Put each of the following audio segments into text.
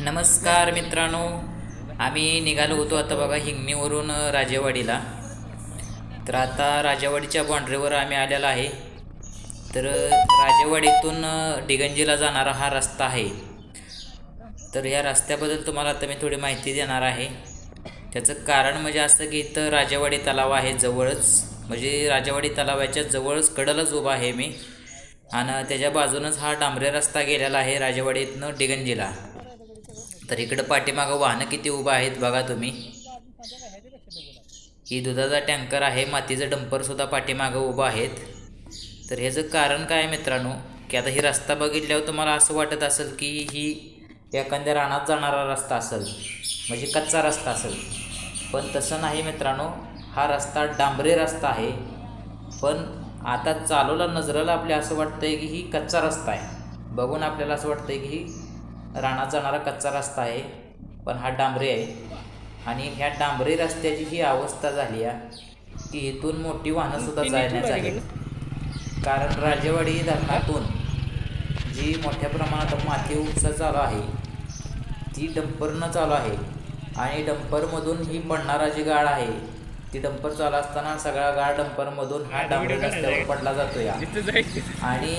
नमस्कार मित्रांनो. आम्ही निघालो होतो आता बघा हिंगणीवरून राजेवाडीला. तर आता राजेवाडीच्या बाँड्रीवर आम्ही आलेला आहे. तर राजेवाडीतून डिगंजीला जाणारा हा रस्ता आहे. तर या रस्त्याबद्दल तुम्हाला आता मी थोडी माहिती देणार आहे. त्याचं कारण म्हणजे असं की इथं राजेवाडी तलाव आहे जवळच. म्हणजे राजेवाडी तलावाच्या जवळच कडलच उभा आहे मी. आणि त्याच्या बाजूनच हा डांबरे रस्ता गेलेला आहे राजेवाडीतनं डिगंजीला. तर इकडं पाठीमागं वाहनं किती उभं आहेत बघा तुम्ही. ही दुधाचा टँकर आहे मातीचं डंपरसुद्धा पाठीमागं उभं आहेत. तर ह्याचं कारण काय मित्रांनो की आता ही रस्ता बघितल्यावर तुम्हाला असं वाटत असेल की ही एखाद्या रानात जाणारा रस्ता असेल म्हणजे कच्चा रस्ता असेल. पण तसं नाही मित्रांनो हा रस्ता डांबरी रस्ता आहे. पण आता चालवला नजरेला आपल्या असं वाटतंय की ही कच्चा रस्ता आहे. बघून आपल्याला असं वाटतंय की ही रानात जाणारा कच्चा रस्ता आहे पण हा डांबरे आहे. आणि ह्या डांबरे रस्त्याची ही अवस्था झाली आहे की इथून मोठी वाहनंसुद्धा जाण्यात आहेत कारण राजेवाडी धरणातून जी मोठ्या प्रमाणात माती उपसा चालू आहे ती डंपरनं चालू आहे. आणि डंपरमधून ही पडणारा जी गाळ आहे ती डंपर चालू असताना सगळा गाळ डंपरमधून हा डांबरी रस्त्यावर पडला जातो या आणि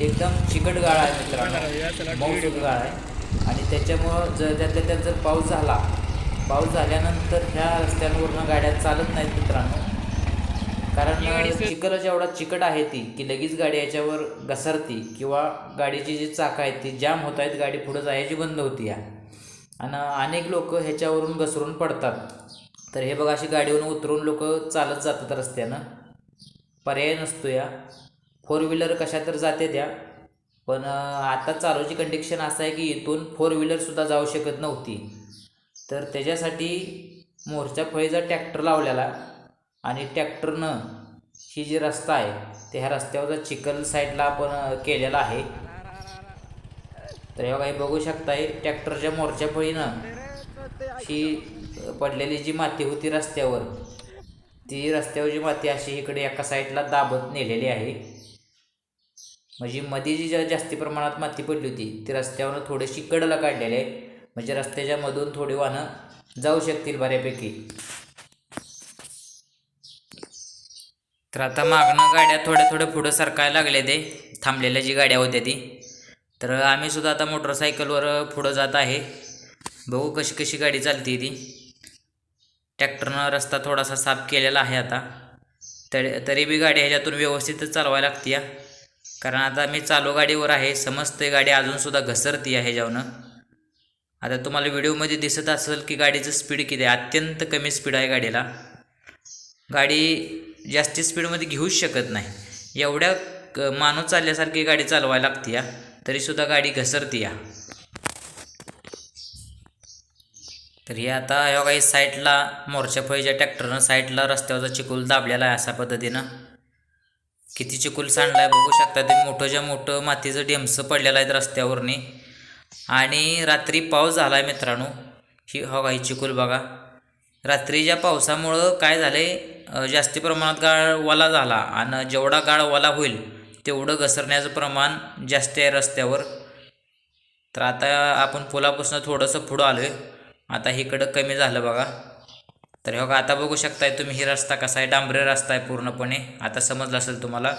एकदम चिकट गाळ आहे मित्रांनो. मऊसूद गाळ आहे आणि त्याच्यामुळं जर त्यातल्या त्यात जर पाऊस झाला पाऊस झाल्यानंतर ह्या रस्त्यांवरनं गाड्या चालत नाहीत मित्रांनो. कारण चिखल जेवढा चिकट आहे ती की लगेच गाडी याच्यावर घसरती किंवा गाडीची जी चाकं आहेत ती जाम होत आहेत गाडी पुढं जायची बंद होती या. आणि अनेक लोक ह्याच्यावरून घसरून पडतात. तर हे बघा अशी गाडीवरून उतरून लोक चालत जातात रस्त्यानं. पर्याय नसतो या. फोर व्हीलर कशा तर जाते त्या. पण आता चालूची कंडिशन असं आहे की इथून फोर व्हीलरसुद्धा जाऊ शकत नव्हती. तर त्याच्यासाठी मोर्चा फळीचा ट्रॅक्टर लावलेला आणि ट्रॅक्टरनं ही जी रस्ता आहे ते ह्या रस्त्यावरचा चिखल साईडला आपण केलेला आहे. तर हे काही बघू शकताय ट्रॅक्टरच्या मोर्चा फळीनं ही पडलेली जी माती होती रस्त्यावर ती रस्त्यावरची माती अशी इकडे एका साईडला दाबत नेलेली आहे. म्हणजे मध्ये जी ज्या जास्ती प्रमाणात माती पडली होती ती रस्त्यावरनं थोडीशी कडला काढलेली आहे म्हणजे रस्त्याच्या मधून थोडी वाहनं जाऊ शकतील बऱ्यापैकी. तर आता मागणं गाड्या थोड्या थोड्या पुढं सरकायला लागले ते थांबलेल्या जी गाड्या होत्या ती. तर आम्ही सुद्धा आता मोटरसायकलवर पुढं जात आहे. बघू कशी कशी गाडी चालते ती. ट्रॅक्टरनं रस्ता थोडासा साफ केलेला आहे आता. तरी तरी बी गाडी ह्याच्यातून व्यवस्थितच चालवायला लागते या कारण आता मी चालू गाडीवर आहे समजते गाडी अजूनसुद्धा घसरती आहे ह्याच्यावरनं आता तुम्हाला व्हिडिओमध्ये दिसत असेल की गाडीचं स्पीड किती आहे अत्यंत कमी स्पीड आहे गाडीला. गाडी जास्ती स्पीडमध्ये घेऊच शकत नाही. एवढ्या क- माणूस चालल्यासारखी गाडी चालवायला लागते या तरीसुद्धा गाडी घसरती या. तर हे आता ह्या काही साईडला मोर्चा फळीच्या ट्रॅक्टरनं साईडला रस्त्यावरचा चिकूल दाबलेला आहे अशा पद्धतीनं. किती चिकूल सांडला आहे बघू शकता ते मोठंच्या मोठं मातीचं डेमसं पडलेलं आहे रस्त्यावरने. आणि रात्री पाऊस झाला आहे मित्रांनो ही हो काही चिकूल बघा. रात्रीच्या पावसामुळं काय झालं आहे जास्ती प्रमाणात गाळ ओला झाला आणि जेवढा गाळ ओला होईल तेवढं घसरण्याचं प्रमाण जास्त आहे रस्त्यावर. तर आता आपण पुलापासून थोडंसं पुढं आलो आहे आता इकडं कमी झालं बघा. तर हे बघा आता बघू शकताय तुम्ही ही रस्ता कसा आहे डांबरे रस्ता आहे पूर्णपणे. आता समजलं असेल तुम्हाला.